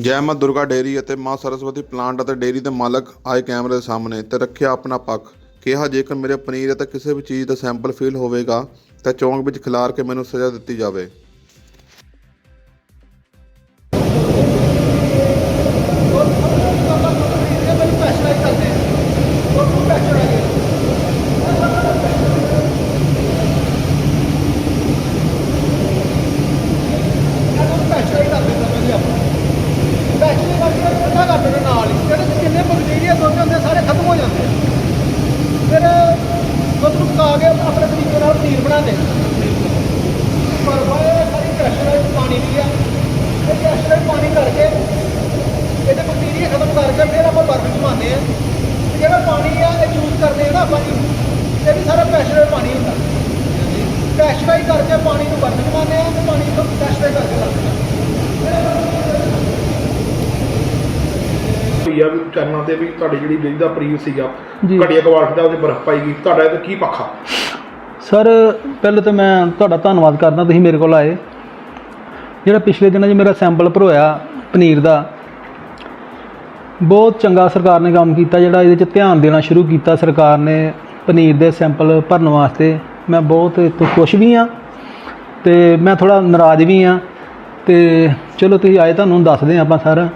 ਜੈ ਮਾਂ ਦੁਰਗਾ ਡੇਅਰੀ ਅਤੇ ਮਾਂ ਸਰਸਵਤੀ ਪਲਾਂਟ ਅਤੇ ਡੇਅਰੀ ਦੇ ਮਾਲਕ ਆਏ ਕੈਮਰੇ ਦੇ ਸਾਹਮਣੇ ਤੇ ਰੱਖਿਆ ਆਪਣਾ ਪੱਖ। ਕਿਹਾ, ਜੇਕਰ ਮੇਰੇ ਪਨੀਰ ਅਤੇ ਕਿਸੇ ਵੀ ਚੀਜ਼ ਦਾ ਸੈਂਪਲ ਫੇਲ ਹੋਵੇਗਾ, ਤਾਂ ਚੌਂਕ ਵਿੱਚ ਖਿਲਾਰ ਕੇ ਮੈਨੂੰ ਸਜ਼ਾ ਦਿੱਤੀ ਜਾਵੇ। ਬੰਦੇ ਸਾਰੇ ਖਤਮ ਹੋ ਜਾਂਦੇ ਆ। ਫਿਰ ਦੁੱਧ ਨੂੰ ਪਕਾ ਕੇ ਆਪਣੇ ਤਰੀਕੇ ਨਾਲ ਪਨੀਰ ਬਣਾਉਂਦੇ ਪਰ ਬਾਏ ਸਾਰੀ ਪ੍ਰੈਸ਼ਰ ਪਾਣੀ ਵੀ ਆ। ਇਹ ਪ੍ਰੈਸ਼ਰ ਪਾਣੀ ਕਰਕੇ ਇਹਦੇ ਬੈਕਟੀਰੀਆ ਖਤਮ ਕਰਕੇ ਫਿਰ ਆਪਾਂ ਬਰਫ ਜਮਾਉਂਦੇ ਆ। ਜਿਹੜਾ ਪਾਣੀ ਆ, ਇਹ ਯੂਜ਼ ਕਰਦੇ ਆ ਨਾ ਆਪਾਂ ਜੀ, ਇਹ ਵੀ ਸਾਰਾ ਪ੍ਰੈਸ਼ਰ ਪਾਣੀ ਹੁੰਦਾ। ਪ੍ਰੈਸ਼ਰਾਈਜ਼ ਕਰਕੇ ਪਾਣੀ ਨੂੰ ਬਰਫ ਜਮਾਉਂਦੇ ਆ ਤੇ ਪਾਣੀ ਨੂੰ ਪ੍ਰੈਸ਼ਰਾਈਜ਼ ਕਰਕੇ ਲਾਉਂਦੇ ਆ। ਹੋਈ ਆ ਵੀ ਚਰਨਾਂ ਤੇ ਵੀ ਤੁਹਾਡੀ ਜਿਹੜੀ ਬਿਜਲੀ ਦਾ ਪਰੀਵ ਸੀਗਾ ਜੀ। ਘਟੀਆ ਕੁਆਲਿਟੀ ਦਾ ਉਹਦੇ ਬਰਫ਼ ਪਾਈ ਗਈ। ਤੁਹਾਡਾ ਇਹਦਾ ਕੀ ਪੱਖਾ ਸਰ ਪਹਿਲਾਂ ਤਾਂ ਮੈਂ ਤੁਹਾਡਾ ਧੰਨਵਾਦ ਕਰਦਾ ਤੁਸੀਂ ਮੇਰੇ ਕੋਲ ਆਏ। ਜਿਹੜਾ ਪਿਛਲੇ ਦਿਨਾਂ 'ਚ ਮੇਰਾ ਸੈਂਪਲ ਭਰੋਇਆ ਪਨੀਰ ਦਾ ਬਹੁਤ ਚੰਗਾ ਸਰਕਾਰ ਨੇ ਕੰਮ ਕੀਤਾ ਜਿਹੜਾ ਇਹਦੇ 'ਚ ਧਿਆਨ ਦੇਣਾ ਸ਼ੁਰੂ ਕੀਤਾ ਸਰਕਾਰ ਨੇ ਪਨੀਰ ਦੇ ਸੈਂਪਲ ਭਰਨ ਵਾਸਤੇ। ਮੈਂ ਬਹੁਤ ਇਹ ਤੋਂ ਖੁਸ਼ ਵੀ ਹਾਂ ਤੇ ਮੈਂ ਥੋੜਾ ਨਾਰਾਜ਼ ਵੀ ਹਾਂ। ਤੇ ਚਲੋ ਤੁਸੀਂ ਆਏ ਤੁਹਾਨੂੰ ਦੱਸਦੇ ਹਾਂ ਆਪਾਂ ਸਾਰਾ।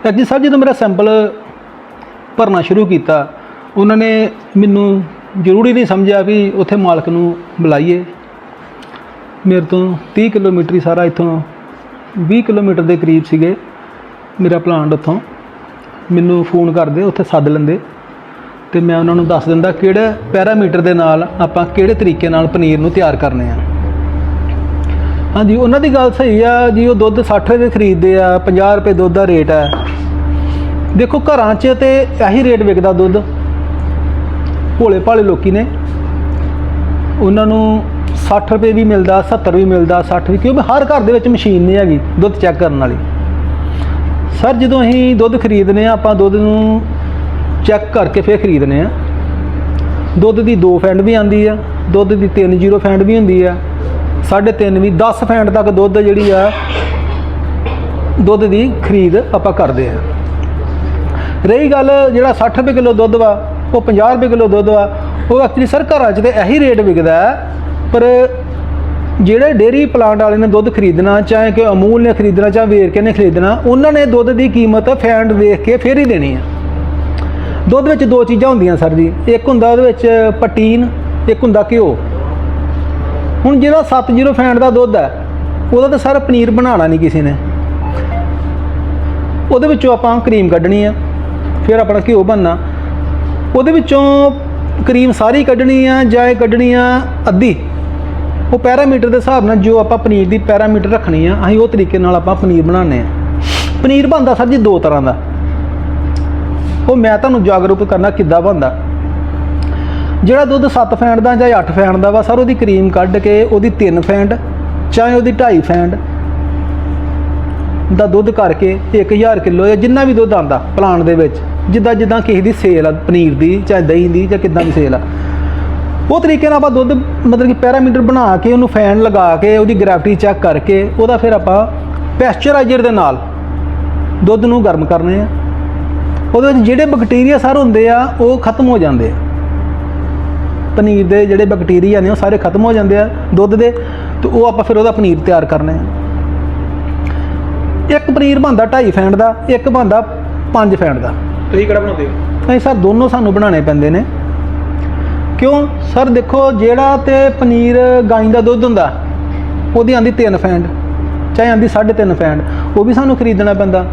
ਐਕਚੁਅਲੀ ਸਰ ਜਦੋਂ ਮੇਰਾ ਸੈਂਪਲ ਭਰਨਾ ਸ਼ੁਰੂ ਕੀਤਾ, ਉਹਨਾਂ ਨੇ ਮੈਨੂੰ ਜ਼ਰੂਰੀ ਨਹੀਂ ਸਮਝਿਆ ਵੀ ਉੱਥੇ ਮਾਲਕ ਨੂੰ ਬੁਲਾਈਏ। ਮੇਰੇ ਤੋਂ 30 ਕਿਲੋਮੀਟਰ ਹੀ ਸਾਰਾ ਇੱਥੋਂ 20 ਕਿਲੋਮੀਟਰ ਦੇ ਕਰੀਬ ਸੀਗੇ ਮੇਰਾ ਪਲਾਂਟ ਉੱਥੋਂ। ਮੈਨੂੰ ਫੋਨ ਕਰਦੇ, ਉੱਥੇ ਸੱਦ ਲੈਂਦੇ ਤੇ ਮੈਂ ਉਹਨਾਂ ਨੂੰ ਦੱਸ ਦਿੰਦਾ ਕਿਹੜੇ ਪੈਰਾਮੀਟਰ ਦੇ ਨਾਲ ਆਪਾਂ ਕਿਹੜੇ ਤਰੀਕੇ ਨਾਲ ਪਨੀਰ ਨੂੰ ਤਿਆਰ ਕਰਨੇ ਆ। ਹਾਂਜੀ, ਉਹਨਾਂ ਦੀ ਗੱਲ ਸਹੀ ਆ ਜੀ, ਉਹ ਦੁੱਧ 60 ਰੁਪਏ ਖਰੀਦਦੇ ਆ 50 ਰੁਪਏ ਦੁੱਧ ਦਾ ਰੇਟ ਹੈ ਦੇਖੋ, ਘਰਾਂ 'ਚ ਤੇ ਇਹੀ ਰੇਟ ਵਿਕਦਾ ਦੁੱਧ। ਭੋਲੇ ਭਾਲੇ ਲੋਕੀ ਨੇ। ਉਹਨਾਂ ਨੂੰ 60 ਰੁਪਏ ਵੀ ਮਿਲਦਾ 70 ਵੀ ਮਿਲਦਾ 60 ਵੀ, ਕਿਉਂਕਿ ਹਰ ਘਰ ਦੇ ਵਿੱਚ ਮਸ਼ੀਨ ਨਹੀਂ ਹੈਗੀ ਦੁੱਧ ਚੈੱਕ ਕਰਨ ਵਾਲੀ। ਸਰ, ਜਦੋਂ ਅਸੀਂ ਦੁੱਧ ਖਰੀਦਨੇ ਆ ਆਪਾਂ ਦੁੱਧ ਨੂੰ ਚੈੱਕ ਕਰਕੇ ਫਿਰ ਖਰੀਦਨੇ ਆ ਦੁੱਧ ਦੀ 2 ਫੈਂਡ ਵੀ ਆਂਦੀ ਆ, ਦੁੱਧ ਦੀ 3 ਜ਼ੀਰੋ ਫੈਂਡ ਵੀ ਹੁੰਦੀ ਆ। 3.5 ਵੀ 10 ਫੈਂਟ ਤੱਕ ਦੁੱਧ ਜਿਹੜੀ ਆ, ਦੁੱਧ ਦੀ ਖਰੀਦ ਆਪਾਂ ਕਰਦੇ ਆ ਰਹੀ ਗੱਲ ਜਿਹੜਾ 60 ਰੁਪਏ ਕਿਲੋ ਦੁੱਧ ਵਾ, ਉਹ 50 ਰੁਪਏ ਕਿਲੋ ਦੁੱਧ ਵਾ, ਉਹ ਐਕਚੁਅਲੀ ਸਰ ਘਰਾਂ 'ਚ ਤੇ ਇਹੀ ਰੇਟ ਵਿਕਦਾ ਪਰ ਜਿਹੜੇ ਡੇਰੀ ਪਲਾਂਟ ਵਾਲੇ ਨੇ ਦੁੱਧ ਖਰੀਦਣਾ, ਚਾਹੇ ਕਿ ਅਮੂਲ ਨੇ ਖਰੀਦਣਾ, ਚਾਹੇ ਵੇਰਕੇ ਨੇ ਖਰੀਦਣਾ, ਉਹਨਾਂ ਨੇ ਦੁੱਧ ਦੀ ਕੀਮਤ ਫੈਂਟ ਦੇਖ ਕੇ ਫੇਰ ਹੀ ਦੇਣੀ ਆ। ਦੁੱਧ ਵਿੱਚ ਦੋ ਚੀਜ਼ਾਂ ਹੁੰਦੀਆਂ ਸਰ ਜੀ, ਇੱਕ ਹੁੰਦਾ ਉਹਦੇ ਵਿੱਚ ਪਟੀਨ, ਇੱਕ ਹੁੰਦਾ ਘਿਓ। ਹੁਣ ਜਿਹੜਾ 70 ਫੈਂਡ ਦਾ ਦੁੱਧ ਹੈ, ਉਹਦਾ ਤਾਂ ਸਾਰਾ ਪਨੀਰ ਬਣਾਉਣਾ ਨਹੀਂ ਕਿਸੇ ਨੇ। ਉਹਦੇ ਵਿੱਚੋਂ ਆਪਾਂ ਕਰੀਮ ਕੱਢਣੀ ਆ, ਫਿਰ ਆਪਣਾ ਘਿਓ ਬਣਨਾ। ਉਹਦੇ ਵਿੱਚੋਂ ਕਰੀਮ ਸਾਰੀ ਕੱਢਣੀ ਆ ਜਾਂ ਇਹ ਕੱਢਣੀ ਆ ਅੱਧੀ। ਉਹ ਪੈਰਾਮੀਟਰ ਦੇ ਹਿਸਾਬ ਨਾਲ ਜੋ ਆਪਾਂ ਪਨੀਰ ਦੀ ਪੈਰਾਮੀਟਰ ਰੱਖਣੀ ਆ, ਅਸੀਂ ਉਹ ਤਰੀਕੇ ਨਾਲ ਆਪਾਂ ਪਨੀਰ ਬਣਾਉਂਦੇ ਆ। ਪਨੀਰ ਬਣਦਾ ਸਰ ਜੀ ਦੋ ਤਰ੍ਹਾਂ ਦਾ। ਉਹ ਮੈਂ ਤੁਹਾਨੂੰ ਜਾਗਰੂਕ ਕਰਨਾ ਕਿੱਦਾਂ ਬਣਦਾ। ਜਿਹੜਾ ਦੁੱਧ 7 ਫੈਂਡ ਦਾ ਜਾਂ 8 ਫੈਂਡ ਦਾ ਵਾ, ਸਰ ਉਹਦੀ ਕਰੀਮ ਕੱਢ ਕੇ ਉਹਦੀ 3 ਫੈਂਡ ਚਾਹੇ ਉਹਦੀ 2.5 ਫੈਂਡ ਦਾ ਦੁੱਧ ਕਰਕੇ 1000 ਕਿਲੋ ਜਾਂ ਜਿੰਨਾ ਵੀ ਦੁੱਧ ਆਂਦਾ ਪਲਾਂਟ ਦੇ ਵਿੱਚ, ਜਿੱਦਾਂ ਜਿੱਦਾਂ ਕਿਸੇ ਦੀ ਸੇਲ ਆ, ਪਨੀਰ ਦੀ ਚਾਹੇ ਦਹੀਂ ਦੀ ਜਾਂ ਕਿੱਦਾਂ ਦੀ ਸੇਲ ਆ। ਉਹ ਤਰੀਕੇ ਨਾਲ ਆਪਾਂ ਦੁੱਧ ਮਤਲਬ ਕਿ ਪੈਰਾਮੀਟਰ ਬਣਾ ਕੇ ਉਹਨੂੰ ਫੈਨ ਲਗਾ ਕੇ ਉਹਦੀ ਗ੍ਰੈਵਿਟੀ ਚੈੱਕ ਕਰਕੇ ਉਹਦਾ ਫਿਰ ਆਪਾਂ ਪੈਸਚਰਾਈਜ਼ਰ ਦੇ ਨਾਲ ਦੁੱਧ ਨੂੰ ਗਰਮ ਕਰਨੇ ਆ। ਉਹਦੇ ਵਿੱਚ ਜਿਹੜੇ ਬੈਕਟੀਰੀਆ ਸਰ ਹੁੰਦੇ ਆ, ਉਹ ਖਤਮ ਹੋ ਜਾਂਦੇ ਆ। ਪਨੀਰ ਦੇ ਜਿਹੜੇ ਬੈਕਟੀਰੀਆ ਨੇ ਉਹ ਸਾਰੇ ਖਤਮ ਹੋ ਜਾਂਦੇ ਆ ਦੁੱਧ ਦੇ ਤੇ ਉਹ ਆਪਾਂ ਫਿਰ ਉਹਦਾ ਪਨੀਰ ਤਿਆਰ ਕਰਨੇ ਆ। ਇੱਕ ਪਨੀਰ ਬਣਦਾ 2.5 ਫੈਂਡ ਦਾ ਇੱਕ ਬਣਦਾ 5 ਫੈਂਡ ਦਾ। ਤੁਸੀਂ ਕਿਹੜਾ ਬਣਾਉਂਦੇ ਹੋ? ਨਹੀਂ ਸਰ ਦੋਨੋਂ ਸਾਨੂੰ ਬਣਾਉਣੇ ਪੈਂਦੇ ਨੇ। ਕਿਉਂ? ਸਰ ਦੇਖੋ ਜਿਹੜਾ ਤੇ ਪਨੀਰ ਗਾਂ ਦਾ ਦੁੱਧ ਹੁੰਦਾ ਉਹਦੀ ਆਂਦੀ 3 ਫੈਂਡ ਚਾਹੇ ਆਂਦੀ 3.5 ਫੈਂਡ ਉਹ ਵੀ ਸਾਨੂੰ ਖਰੀਦਣਾ ਪੈਂਦਾ।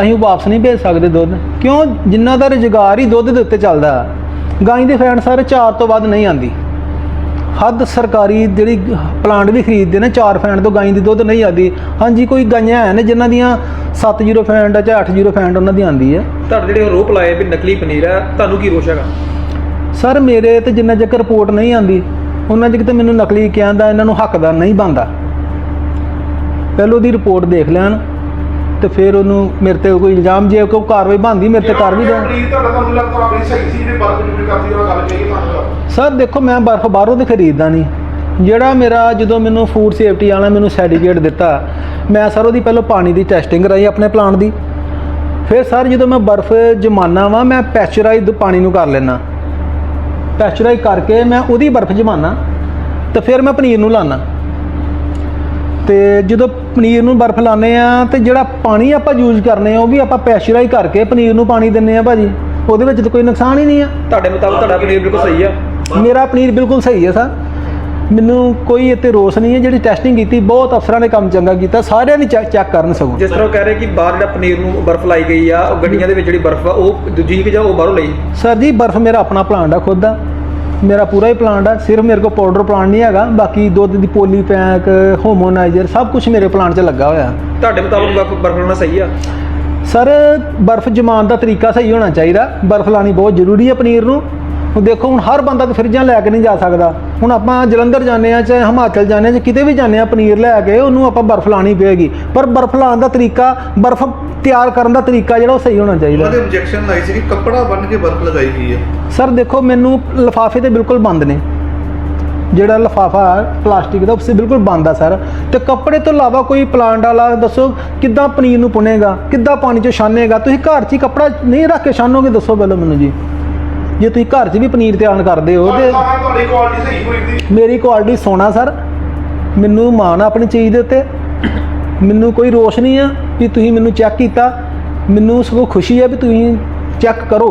ਅਸੀਂ ਉਹ ਵਾਪਸ ਨਹੀਂ ਭੇਜ ਸਕਦੇ ਦੁੱਧ। ਕਿਉਂ? ਜਿੰਨਾ ਦਾ ਰੁਜ਼ਗਾਰ ਹੀ ਦੁੱਧ ਦੇ ਉੱਤੇ ਚੱਲਦਾ। ਗਾਂ ਦੇ ਫੈਂਡ ਸਾਰੇ 4 ਤੋਂ ਵੱਧ ਨਹੀਂ ਆਂਦੀ ਹੱਦ ਸਰਕਾਰੀ ਜਿਹੜੀ ਪਲਾਂਟ ਵੀ ਖਰੀਦਦੇ ਨੇ 4 ਫੈਂਡ ਤੋਂ ਗਾਂ ਦੀ ਦੁੱਧ ਨਹੀਂ ਆਦੀ ਹਾਂਜੀ ਕੋਈ ਗਾਈਆਂ ਹੈ ਨੇ ਜਿਨ੍ਹਾਂ ਦੀਆਂ 70 ਫੈਂਡ ਆ ਜਾਂ 80 ਫੈਂਡ ਉਹਨਾਂ ਦੀ ਆਂਦੀ ਹੈ। ਤੁਹਾਡੇ ਜਿਹੜੇ ਰੋਪ ਲਾਏ ਵੀ ਨਕਲੀ ਪਨੀਰ ਹੈ ਤੁਹਾਨੂੰ ਕੀ ਰੋਸ਼ ਹੈਗਾ? ਸਰ ਮੇਰੇ ਤੇ ਜਿੰਨਾ ਚਿਰ ਰਿਪੋਰਟ ਨਹੀਂ ਆਂਦੀ ਉਹਨਾਂ ਚਿਰ ਤੇ ਮੈਨੂੰ ਨਕਲੀ ਕਹਿੰਦਾ ਇਹਨਾਂ ਨੂੰ ਹੱਕਦਾਰ ਨਹੀਂ ਬਣਦਾ। ਪਹਿਲਾਂ ਉਹਦੀ ਰਿਪੋਰਟ ਦੇਖ ਲੈਣ। ਤੇ ਫਿਰ ਉਹਨੂੰ ਮੇਰੇ ਤੇ ਕੋਈ ਇਲਜ਼ਾਮ ਜੇ ਕੋਈ ਕਾਰਵਾਈ ਬਣਦੀ ਮੇਰੇ ਤੇ ਕਰ ਵੀ ਦੇਣ ਪਨੀਰ ਤੁਹਾਡਾ ਤੁਹਾਨੂੰ ਲੱਗਦਾ ਆਪਣੀ ਸਹੀ ਸੀ ਜਿਹੜੇ ਬਰਫ਼ ਜੁੜ ਕਰਦੀ ਉਹ ਗੱਲ ਕਹੀ ਤੁਹਾਨੂੰ ਸਰ ਦੇਖੋ ਮੈਂ ਬਰਫ਼ ਬਾਹਰੋਂ ਤੇ ਖਰੀਦਦਾ ਨਹੀਂ। ਜਿਹੜਾ ਮੇਰਾ ਜਦੋਂ ਮੈਨੂੰ ਫੂਡ ਸੇਫਟੀ ਵਾਲਾ ਮੈਨੂੰ ਸਰਟੀਫਿਕੇਟ ਦਿੱਤਾ ਮੈਂ ਸਰ ਉਹਦੀ ਪਹਿਲਾਂ ਪਾਣੀ ਦੀ ਟੈਸਟਿੰਗ ਕਰਾਈ ਆਪਣੇ ਪਲਾਂਟ ਦੀ। ਫਿਰ ਸਰ ਜਦੋਂ ਮੈਂ ਬਰਫ਼ ਜਮਾਨਾ ਵਾਂ ਮੈਂ ਪੈਸਚਰਾਈਜ਼ਡ ਪਾਣੀ ਨੂੰ ਕਰ ਲੈਣਾ ਪੈਸਚਰਾਈਜ਼ ਕਰਕੇ ਮੈਂ ਉਹਦੀ ਬਰਫ਼ ਜਮਾਨਾ ਤੇ ਫਿਰ ਮੈਂ ਪਨੀਰ ਨੂੰ ਲਾਣਾ ਤੇ ਜਦੋਂ ਪਨੀਰ ਨੂੰ ਬਰਫ਼ ਲਾਉਂਦੇ ਆ ਤੇ ਜਿਹੜਾ ਪਾਣੀ ਆਪਾਂ ਯੂਜ਼ ਕਰਨੇ ਆ ਉਹ ਵੀ ਆਪਾਂ ਪੈਸਚਰਾਈਜ਼ ਕਰਕੇ ਪਨੀਰ ਨੂੰ ਪਾਣੀ ਦਿੰਨੇ ਆ ਭਾਜੀ। ਉਹਦੇ ਵਿੱਚ ਤਾਂ ਕੋਈ ਨੁਕਸਾਨ ਹੀ ਨਹੀਂ ਆ। ਤੁਹਾਡੇ ਮੁਤਾਬਕ ਤੁਹਾਡਾ ਪਨੀਰ ਬਿਲਕੁਲ ਸਹੀ ਆ? ਮੇਰਾ ਪਨੀਰ ਬਿਲਕੁਲ ਸਹੀ ਹੈ ਸਰ। ਮੈਨੂੰ ਕੋਈ ਇੱਥੇ ਰੋਸ ਨਹੀਂ ਹੈ ਜਿਹੜੀ ਟੈਸਟਿੰਗ ਕੀਤੀ ਬਹੁਤ ਅਫਸਰਾਂ ਨੇ ਕੰਮ ਚੰਗਾ ਕੀਤਾ ਸਾਰਿਆਂ ਦੀ ਚੈੱਕ ਕਰਨ ਸਗੋਂ। ਜਿਸ ਤਰ੍ਹਾਂ ਕਹਿ ਰਹੇ ਕਿ ਬਾਹਰ ਜਿਹੜਾ ਪਨੀਰ ਨੂੰ ਬਰਫ਼ ਲਾਈ ਗਈ ਆ ਉਹ ਗੱਡੀਆਂ ਦੇ ਵਿੱਚ ਜਿਹੜੀ ਬਰਫ਼ ਆ ਉਹ ਦੂਜੀ ਕਿ ਜਾਂ ਉਹ ਬਾਹਰੋਂ ਲਈ? ਸਰ ਜੀ ਬਰਫ਼ ਮੇਰਾ ਆਪਣਾ ਪਲਾਂਟ ਆ ਖੁਦ ਦਾ। ਮੇਰਾ ਪੂਰਾ ਹੀ ਪਲਾਂਟ ਆ ਸਿਰਫ ਮੇਰੇ ਕੋਲ ਪਾਊਡਰ ਪਲਾਂਟ ਨਹੀਂ ਹੈਗਾ ਬਾਕੀ ਦੁੱਧ ਦੀ ਪੋਲੀ ਪੈਕ ਹੋਮੋਨਾਈਜ਼ਰ ਸਭ ਕੁਝ ਮੇਰੇ ਪਲਾਂਟ 'ਚ ਲੱਗਾ ਹੋਇਆ। ਤੁਹਾਡੇ ਮੁਤਾਬਕ ਬਰਫ਼ ਲਾਉਣਾ ਸਹੀ ਆ? ਸਰ ਬਰਫ਼ ਜਮਾਉਣ ਦਾ ਤਰੀਕਾ ਸਹੀ ਹੋਣਾ ਚਾਹੀਦਾ। ਬਰਫ਼ ਲਾਣੀ ਬਹੁਤ ਜ਼ਰੂਰੀ ਹੈ ਪਨੀਰ ਨੂੰ। ਹੁਣ ਦੇਖੋ ਹੁਣ ਹਰ ਬੰਦਾ ਤਾਂ ਫਰਿੱਜਾਂ ਲੈ ਕੇ ਨਹੀਂ ਜਾ ਸਕਦਾ। ਹੁਣ ਆਪਾਂ ਜਲੰਧਰ ਜਾਂਦੇ ਆ ਚਾਹੇ ਹਿਮਾਚਲ ਜਾਂਦੇ ਆ ਜਾਂ ਕਿਤੇ ਵੀ ਜਾਂਦੇ ਆ ਪਨੀਰ ਲੈ ਕੇ ਉਹਨੂੰ ਆਪਾਂ ਬਰਫ਼ ਲਾਣੀ ਪਏਗੀ। ਪਰ ਬਰਫ਼ ਲਾਉਣ ਦਾ ਤਰੀਕਾ ਬਰਫ਼ ਤਿਆਰ ਕਰਨ ਦਾ ਤਰੀਕਾ ਜਿਹੜਾ ਉਹ ਸਹੀ ਹੋਣਾ ਚਾਹੀਦਾ। ਉਹਨਾਂ ਦੇ ਇੰਜੈਕਸ਼ਨ ਲਾਈ ਸੀ ਕਿ ਕੱਪੜਾ ਬੰਨ ਕੇ ਬਰਫ਼ ਲਗਾਈ ਗਈ ਹੈ। ਸਰ ਦੇਖੋ ਮੈਨੂੰ ਲਿਫਾਫੇ ਤੇ ਬਿਲਕੁਲ ਬੰਦ ਨੇ। ਜਿਹੜਾ ਲਿਫਾਫਾ ਪਲਾਸਟਿਕ ਦਾ ਉਸੇ ਬਿਲਕੁਲ ਬੰਦ ਆ ਸਰ। ਤੇ ਕੱਪੜੇ ਤੋਂ ਇਲਾਵਾ ਕੋਈ ਪਲਾਂਟ ਵਾਲਾ ਦੱਸੋ ਕਿੱਦਾਂ ਪਨੀਰ ਨੂੰ ਪੁਣੇਗਾ ਕਿੱਦਾਂ ਪਾਣੀ 'ਚ ਛਾਨੇਗਾ? ਤੁਸੀਂ ਘਰ 'ਚ ਹੀ ਕੱਪੜਾ ਨਹੀਂ ਰੱਖ ਕੇ ਛਾਨੋਗੇ ਦੱਸੋ ਪਹਿਲਾਂ ਮੈਨੂੰ ਜੀ। ਜੇ ਤੁਸੀਂ ਘਰ 'ਚ ਵੀ ਪਨੀਰ ਤਿਆਰ ਕਰਦੇ ਹੋ ਤੇ ਤੁਹਾਡੀ ਕੁਆਲਿਟੀ ਸਹੀ ਹੋਈ ਸੀ। ਮੇਰੀ ਕੁਆਲਿਟੀ ਸੋਨਾ ਸਰ। ਮੈਨੂੰ ਮਾਣ ਆ ਆਪਣੀ ਚੀਜ਼ ਦੇ ਉੱਤੇ। ਮੈਨੂੰ ਕੋਈ ਰੋਸ਼ ਨਹੀਂ ਆ ਵੀ ਤੁਸੀਂ ਮੈਨੂੰ ਚੈੱਕ ਕੀਤਾ। ਮੈਨੂੰ ਸਗੋਂ ਖੁਸ਼ੀ ਹੈ ਵੀ ਤੁਸੀਂ ਚੈੱਕ ਕਰੋ।